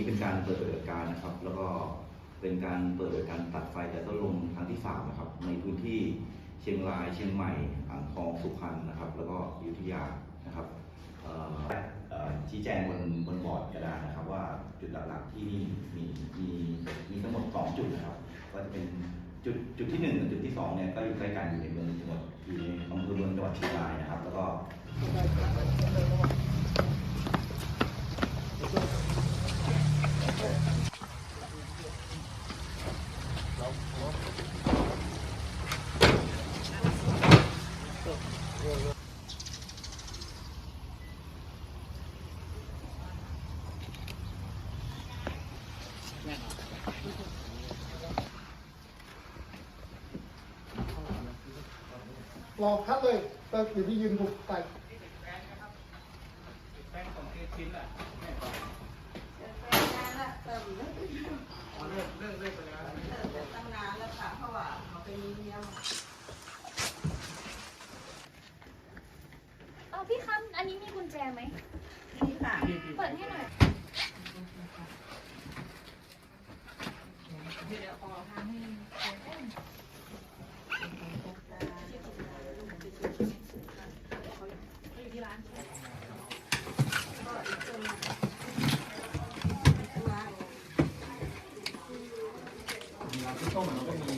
นี้เป็นการเปิดปฏิบัติการนะครับ แล้วก็เป็นการเปิดปฏิบัติการตัดไฟแต่ต้นลมครั้งที่สามนะครับ ในพื้นที่เชียงราย เชียงใหม่อ่างทองสุพรรณนะครับ แล้วก็อยุธยานะครับชี้แจงบนบนบอร์ดกระดานนะครับ ว่าจุดหลักๆที่นี่มีมีมีทั้งหมดสองจุดนะครับ ก็จะเป็นจุดจุดที่หนึ่งกับจุดที่สองเนี่ยก็อยู่ใกล้กันอยู่ในเมืองจังหวัดอยู่ในอำเภอเมืองจังหวัดเชียงรายนะครับ แล้วก็ รอคัดเลยแต่เดี๋ยวพี่ยืนถูกใส่แป้งของเทชิ้นอะเลิกเลิกเลิกไปแล้วตั้งนานแล้วค่ะเพราะว่าเขาเป็นเมียมาเออพี่คะอันนี้มีกุญแจไหมนี่ค่ะเปิดให้หน่อยเดี๋ยวขอทางให้ Cái câu mà.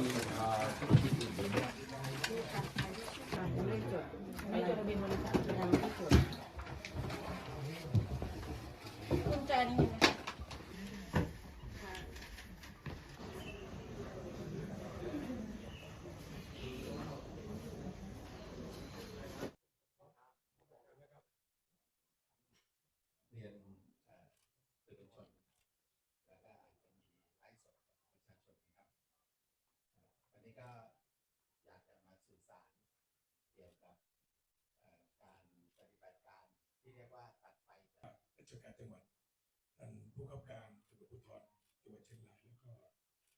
กับการตำรวจภูธรจังหวัดเชียงรายแล้วก็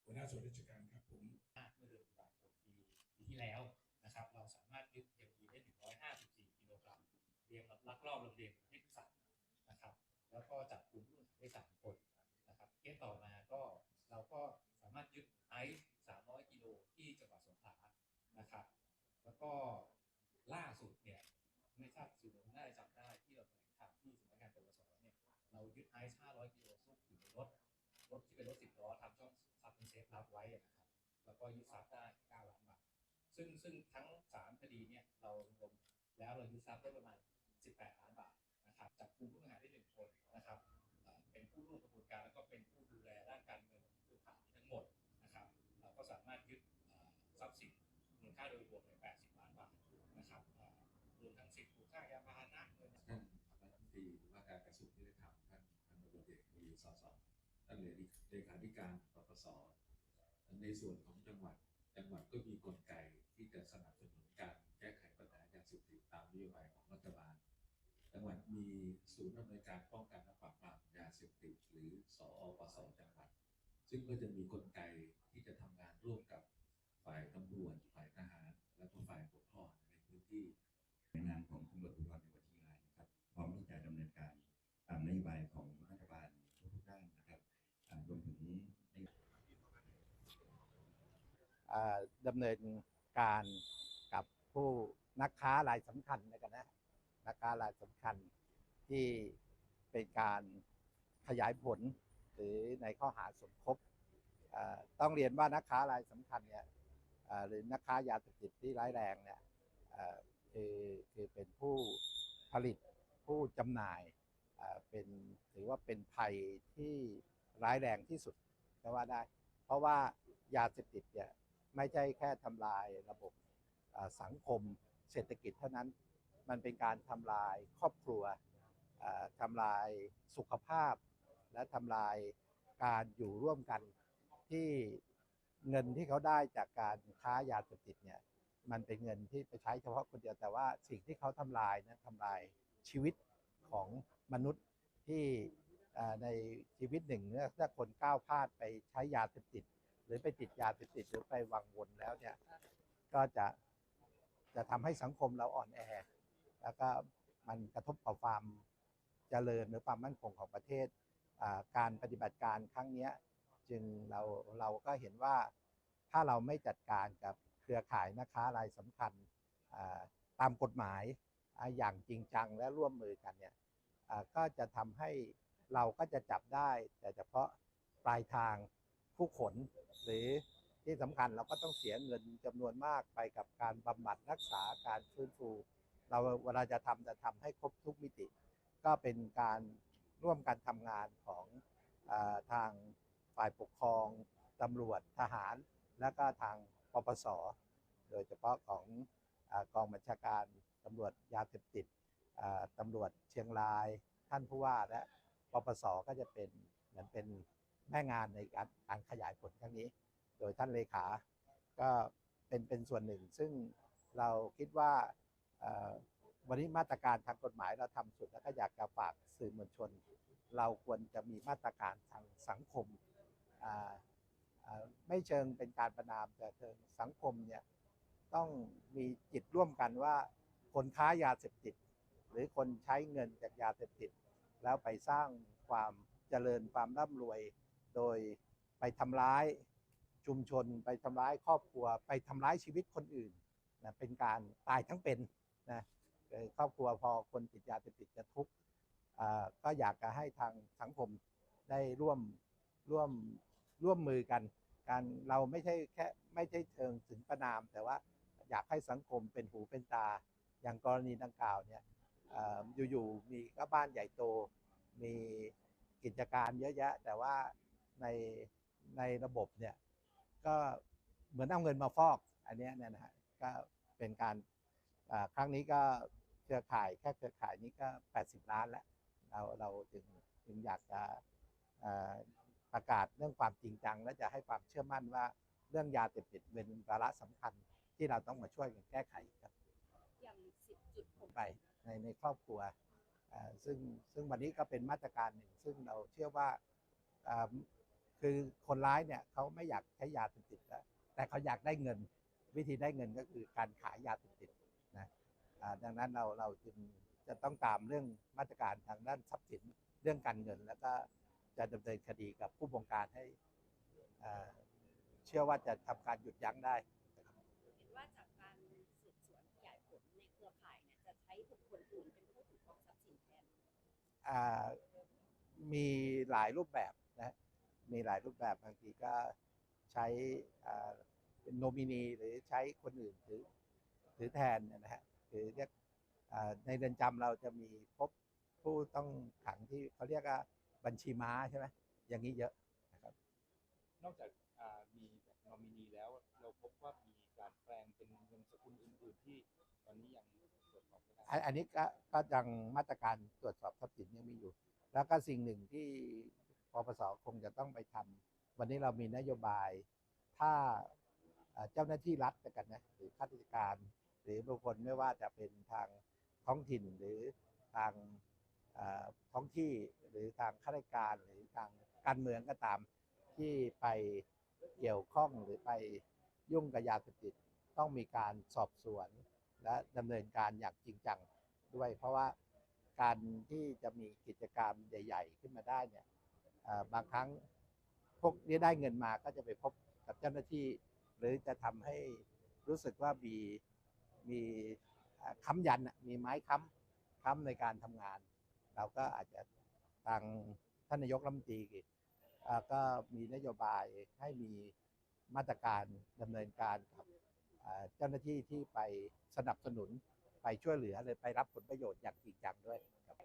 หัวหน้าส่วนราชการครับผมเมื่อเดือนตุลาคมปีที่แล้วนะครับ เราสามารถยึด MD ได้ 154 กิโลกรัมเรียงลักลอบลำเลียงประเทที่สามนะครับ แล้วก็จับกลุ่มผู้ต้องหาได้สามคนนะครับเคสต่อมาก็เราก็สามารถยึดไอซ์ 300 กิโลที่จังหวัดสงขลานะครับ แล้วก็ล่าสุดเนี่ยไม่ทราบสื่อมวลชนจะจำได้ที่เราแถลงข่าวที่สำนักงาน เรายึดไอซ์500กิโลซุกอยู่ในรถ รถที่เป็นรถสิบล้อทำช่องซับเป็นเซฟรับไว้นะครับ แล้วก็ยึดทรัพย์ได้9ล้านบาท ซึ่งซึ่งทั้ง 3 คดีเนี่ยเรารวมแล้วเรายึดทรัพย์ได้ประมาณ 18 ล้านบาทนะครับ จับกลุ่มผู้ต้องหาได้หนึ่งคนนะครับ เป็นผู้ร่วมกระบวนการแล้วก็เป็นผู้ดูแลด้านการเงินของเครือข่านทั้งหมดนะครับ เราก็สามารถยึดทรัพย์สินมูลค่าโดยรวมใน80 ล้านบาทนะครับ รวมทั้งสิทธิ์มูลค่ายา สอสท่านเลขาธิการปปสในส่วนของจังหวัดจังหวัดก็มีกลไกที่จะสนับสนุนการแก้ไขปัญหายาเสพติดตามนโยบายของรัฐบาล จังหวัดมีศูนย์อำนวยการป้องกันและปราบปรามยาเสพติดหรือสอปสจังหวัด ซึ่งก็จะมีกลไกที่จะทำงานร่วมกับฝ่ายตำรวจฝ่ายทหาร และก็ฝ่ายปกครองในพื้นที่ในนามของตำรวจภูธรจังหวัดเชียงรายนะครับพร้อมที่จะดำเนินการตามนโยบายของรัฐบาลทุกๆด้านนะครับอ่ารวมถึงนโย อ่า ดำเนินการกับผู้นักค้ารายสำคัญนะกันนะนักค้ารายสำคัญที่เป็นการขยายผลหรือในข้อหาสมคบต้องเรียนว่านักค้ารายสำคัญเนี่ยหรือนักค้ายาเสพติดที่ร้ายแรงเนี่ยคือคือเป็นผู้ผลิตผู้จำหน่ายเป็นถือว่าเป็นภัยที่ร้ายแรงที่สุดก็ว่าได้ เพราะว่ายาเสพติดเนี่ย ไม่ใช่แค่ทำลายระบบสังคมเศรษฐกิจเท่านั้น มันเป็นการทำลายครอบครัวอ่าทำลายสุขภาพ และทำลายการอยู่ร่วมกันที่เงินที่เขาได้จากการค้ายาเสพติดเนี่ยมันเป็นเงินที่ไปใช้เฉพาะคนเดียวแต่ว่าสิ่งที่เขาทำลายนั้นทำลายชีวิตของมนุษย์ที่ในชีวิตหนึ่งถ้าคนก้าวพลาดไปใช้ยาเสพติด หรือไปติดยาเสพติดหรือไปวังวนแล้วเนี่ยก็จะจะทำให้สังคมเราอ่อนแอ แล้วก็มันกระทบต่อความเจริญหรือความมั่นคงของประเทศ การปฏิบัติการครั้งนี้จึงเราเราก็เห็นว่าถ้าเราไม่จัดการกับเครือข่ายนักค้ารายสำคัญตามกฎหมายอย่างจริงจังและร่วมมือกันเนี่ยก็จะทำให้เราก็จะจับได้ แต่เฉพาะปลายทาง ผู้ขน หรือที่สำคัญเราก็ต้องเสียเงินจำนวนมากไปกับการบำบัดรักษาการฟื้นฟู เราเวลาจะทำจะทำให้ครบทุกมิติ ก็เป็นการร่วมกันทำงานของอทางฝ่ายปกครองตำรวจทหาร และก็ทางปปส โดยเฉพาะของอกองบัญชาการตำรวจยาเสพติดอ่าตำรวจเชียงราย ท่านผู้ว่าและปปสก็จะเป็นเหมือนเป็น แม่งานในการการขยายผลครั้งนี้ โดยท่านเลขาก็เป็นเป็นส่วนหนึ่ง ซึ่งเราคิดว่าวันนี้มาตรการทางกฎหมายเราทำสุดแล้วก็อยากจะฝากสื่อมวลชน เราควรจะมีมาตรการทางสังคม ไม่เชิงเป็นการประนามแต่เชิงสังคมเนี่ยต้องมีจิตร่วมกันว่าคนค้ายาเสพติด หรือคนใช้เงินจากยาเสพติด แล้วไปสร้างความเจริญความร่ำรวย โดยไปทำร้ายชุมชน ไปทำร้ายครอบครัว ไปทำร้ายชีวิตคนอื่นนะเป็นการตายทั้งเป็นนะครอบครัวพอคนติดยาเสพติดจะทุกข์ก็อยากจะให้ทางสังคมได้ร่วมร่วมร่วมมือกัน การเราไม่ใช่แค่ไม่ใช่เชิงถึงประนาม แต่ว่าอยากให้สังคมเป็นหูเป็นตา อย่างกรณีดังกล่าวเนี่ยเอ่ออยู่ๆมีก็บ้านใหญ่โต มีกิจการเยอะแยะ แต่ว่า ในในระบบเนี่ยก็เหมือนเอาเงินมาฟอกอันเนี้ยเนี่ยนะฮะก็เป็นการอ่าครั้งนี้ก็เครือข่ายแค่เครือข่ายนี้ก็ 80 ล้านแล้วเราเราจึงจึงอยากจะเอ่อประกาศเรื่องความจริงจัง และจะให้ความเชื่อมั่นว่าเรื่องยาเสพติดเป็นวาระสำคัญที่เราต้องมาช่วยกันแก้ไขครับอย่างสิบจุดผมไปในในครอบครัวเอ่อซึ่งซึ่งวันนี้ก็เป็นมาตรการหนึ่ง ซึ่งเราเชื่อว่าเอ่อ คือคนร้ายเนี่ยเขาไม่อยากใช้ยาเสพติดแล้วแต่เขาอยากได้เงิน วิธีได้เงินก็คือการขายยาเสพติดนะอ่าดังนั้นเราเราจึงจะต้องตามเรื่องมาตรการทางด้านทรัพย์สินเรื่องการเงิน แล้วก็จะดำเนินคดีกับผู้บงการให้เอ่อเชื่อว่าจะทำการหยุดยั้งได้เห็นว่าจากการสืบสวนขยายผลในเครือข่ายเนี่ยจะใช้บุคคลอื่นเป็นผู้ถือครองทรัพย์สินแทนอ่ามีหลายรูปแบบนะ มีหลายรูปแบบบางทีก็ใช้อ่าเป็นโนมินีหรือใช้คนอื่นถือถือแทนเนยนะฮะหรือเรียกอ่าในเรือนจำเราจะมีพบผู้ต้องขังที่เขาเรียกว่าบัญชีม้าใช่ไหมอย่างนี้เยอะนะครับ นอกจากอ่ามีแบบนอมินีแล้ว เราพบว่ามีการแปลงเป็นเงินสกุลอื่นๆที่ตอนนี้ยังตรวจสอบไม่ได้อันอันนี้ก็ก็ยังมาตรการตรวจสอบทรัพย์สินยังมีอยู่ แล้วก็สิ่งหนึ่งที่ ปปสคงจะต้องไปทำวันนี้เรามีนโยบาย ถ้าเจ้าหน้าที่รัฐกันนะหรือข้าราชการ หรือบุคคลไม่ว่าจะเป็นทางท้องถิ่นหรือทางท้องที่หรือทางข้าราชการหรือทางการเมืองก็ตามที่ไปเกี่ยวข้องหรือไปยุ่งกับยาเสพติดต้องมีการสอบสวน และดำเนินการอย่างจริงจังด้วย เพราะว่าการที่จะมีกิจกรรมใหญ่ ๆ ขึ้นมาได้เนี่ย บางครั้งพวกนี้ได้เงินมาก็จะไปพบกับเจ้าหน้าที่ หรือจะทำให้รู้สึกว่ามีมีค้ำยันมีไม้ค้ำค้ำในการทำงาน เราก็อาจจะทางท่านนายกรัฐมนตรีก็มีนโยบายให้มีมาตรการดำเนินการกับเอ่อเจ้าหน้าที่ที่ไปสนับสนุนไปช่วยเหลือเลยไปรับผลประโยชน์อย่างจริงจังด้วยครับ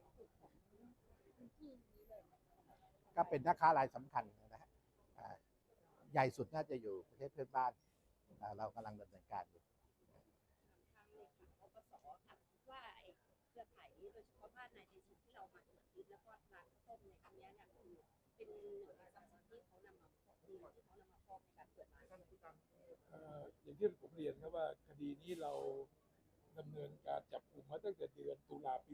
ก็เป็นนักค้ารายสำคัญนะฮะใหญ่สุดน่าจะอยู่ประเทศเพื่อนบ้าน เรากำลังดำเนินการอยู่ทางเลขาปปสค่ะคิดว่าไอ้เครือข่ายนี้โดยเฉพาะบ้านนายเดชิที่เรามาตรวจยึดแล้วก็ร้านต้มในครั้งนี้เนี่ยคือเป็นหนึ่งในทรัพย์สินที่เขานำมาฟอกที่เขานำมาฟอกในการเปิดร้านเอ่ออย่างที่ผมเรียนครับว่าคดีนี้เราดำเนินการจับกลุ่มมาตั้งแต่เดือนตุลาปี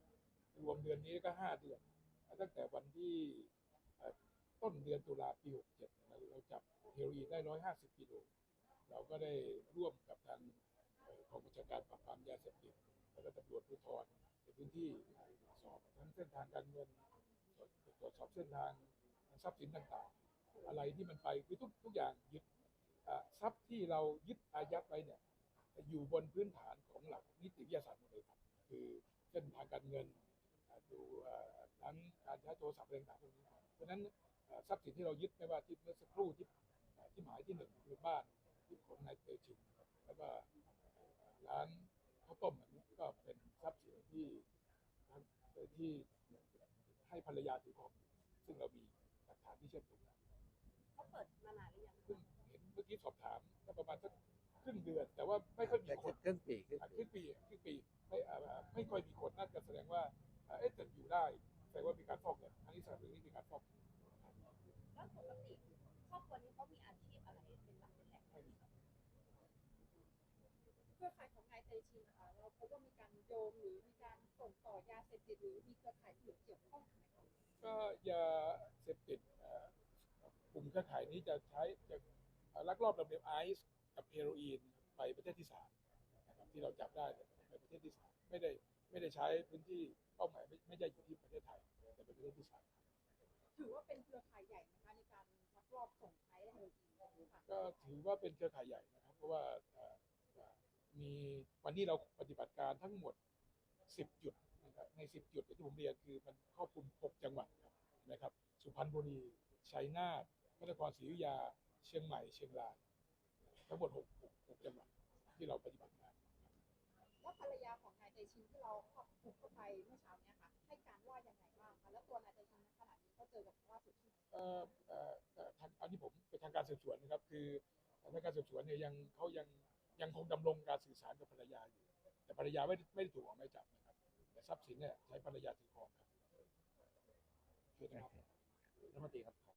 67 รวมเดือนนี้ก็ 5 เดือน ตั้งแต่วันที่ต้นเดือนตุลาปี 67เราเราจับเฮโรอีนได้ 150 กิโล เราก็ได้ร่วมกับทางเอ่อกองบัญชาการปราบปรามยาเสพติดแล้วก็ตำรวจภูธรในพื้นที่สอบทั้งเส้นทางการเงินตรวจสอบเส้นทางทรัพย์สินต่างๆ อะไรที่มันไปคือทุกทุกอย่างยึดทรัพย์ที่เรายึดอายัดไว้เนี่ยอยู่บนพื้นฐานของหลักนิติวิทยาศาสตร์หมดเลยครับ คือเส้นทางการเงิน ดูอ่าทั้งการใช้โทรศัพท์อะไรต่างๆพวกนี้เพราะฉะนั้นอ่าทรัพย์สินที่เรายึดไม่ว่าที่เมื่อสักครู่ที่อ่าที่หมายที่หนึ่งคือบ้านที่ของนายเตชินแล้วก็ร้านข้าวต้มอันนี้ก็เป็นทรัพย์สินที่ที่ให้ภรรยาถือครองอยู่ซึ่งเรามีหลักฐานที่เชื่อมโยงได้เขาเปิดมานานหรือยังเพิ่งเห็นเมื่อกี้สอบถามก็ประมาณสักครึ่งเดือน แต่ว่าไม่ค่อยมีแต่คนครึ่งปีครึ่งอะคปีรึ่งปีครึ่งปีไม่อ่าไม่ค่อยมีคนน่าจะแสดงว่าอ่า เอ๊ะแต่อยู่ได้แสดงว่ามีการฟอกเงินอันนี้สำหรับเรื่องนี้มีการฟอกแล้วปกติครอบครัวนี้เขามีอาชีพอะไรเป็นหลักเป็นแหล่งเครือขายของนายเตชินนะคะเราพบว่ามีการโยงหรือมีการส่งต่อยาเสพติดหรือมีเครือข่ายอื่เกี่ยวข้องก็ยาเสพติดกลุ่มเครือข่ายนี้จะใช้จะลักลอบลำเลียงไอซ์กับเฮโรอีนไปประเทศที่สามนะครับที่เราจับได้เนี่ยไปประเทศที่สามไม่ได้ ไม่ได้ใช้พื้นที่เป้าหมายไม่ไม่ได้อยู่ที่ประเทศไทยแต่เป็นประเทศที่สามถือว่าเป็นเครือข่ายใหญ่นะคะในการลักลอบส่งไอซ์และเฮโรอีนค่ะก็ถือว่าเป็นเครือข่ายใหญ่นะครับ เพราะว่าเอ่อเอ่อมีวันนี้เราปฏิบัติการทั้งหมด 10 จุดนะครับใน 10 จุดที่ผมเรียนคือมันครอบคลุม 6 จังหวัดครับนะครับ สุพรรณบุรีชัยนาทพระนครศรีอยุธยา เชียงใหม่ เชียงราย ทั้งหมด 6 6 6จังหวัดที่เราปฏิบัติงาน แล้วภรรยาของนายเตชินที่เราเข้าบุกเข้าไปเมื่อเช้าเนี้ค่ะ ให้การว่ายังไงบ้างคะแล้วตัวนายเตชินณขณะนี้เขาเจอกับล่าสุดที่ไหนเอ่อเอ่อเอ่อทางอันนี้ผมเป็นทางการสืบสวนนะครับ คือทางการสืบสวนเนี่ยยังเขายังยังคงดำรงการสื่อสารกับภรรยาอยู่ แต่ภรรยาไม่ได้ไม่ได้ถูกออกหมายจับนะครับ แต่ทรัพย์สินเนี่ยใช้ภรรยาถือครองครับช่วยนะครับ รัฐมนตรีครับ